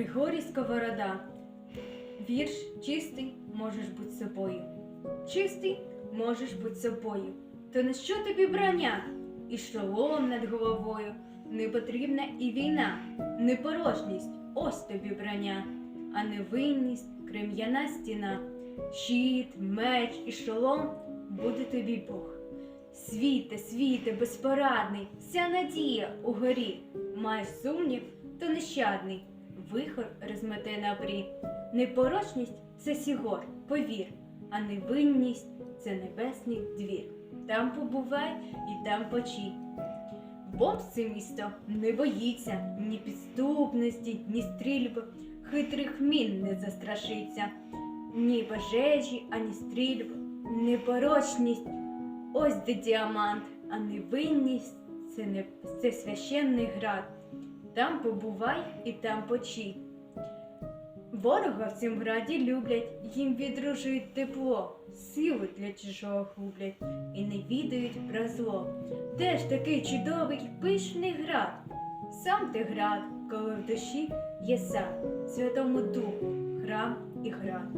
Григорій Сковорода. Вірш чистий можеш бути собою. Чистий можеш бути собою. То на що тобі броня? І шолом над головою. Не потрібна і війна, непорожність, ось тобі броня, а невинність, крем'яна стіна, щит, меч і шолом буде тобі Бог. Світе, світе, безпорадний, вся надія у горі. Маєш сумнів, то нещадний, вихор розмете на обрі. Непорочність це сігор, повір, а невинність це небесний двір. Там побувай і там почій. Бомб це місто не боїться ні підступності, ні стрільби, хитрих мін не застрашиться, ні пожежі, ані стрільби, непорочність. Ось де діамант, а невинність це не це священний град. Там побувай і там почій. Ворога в цім граді люблять, їм відружують тепло, силу для чужого гублять і не відають про зло. Де ж такий чудовий пишний град? Сам ти град, коли в душі є сад, святому духу, храм і град.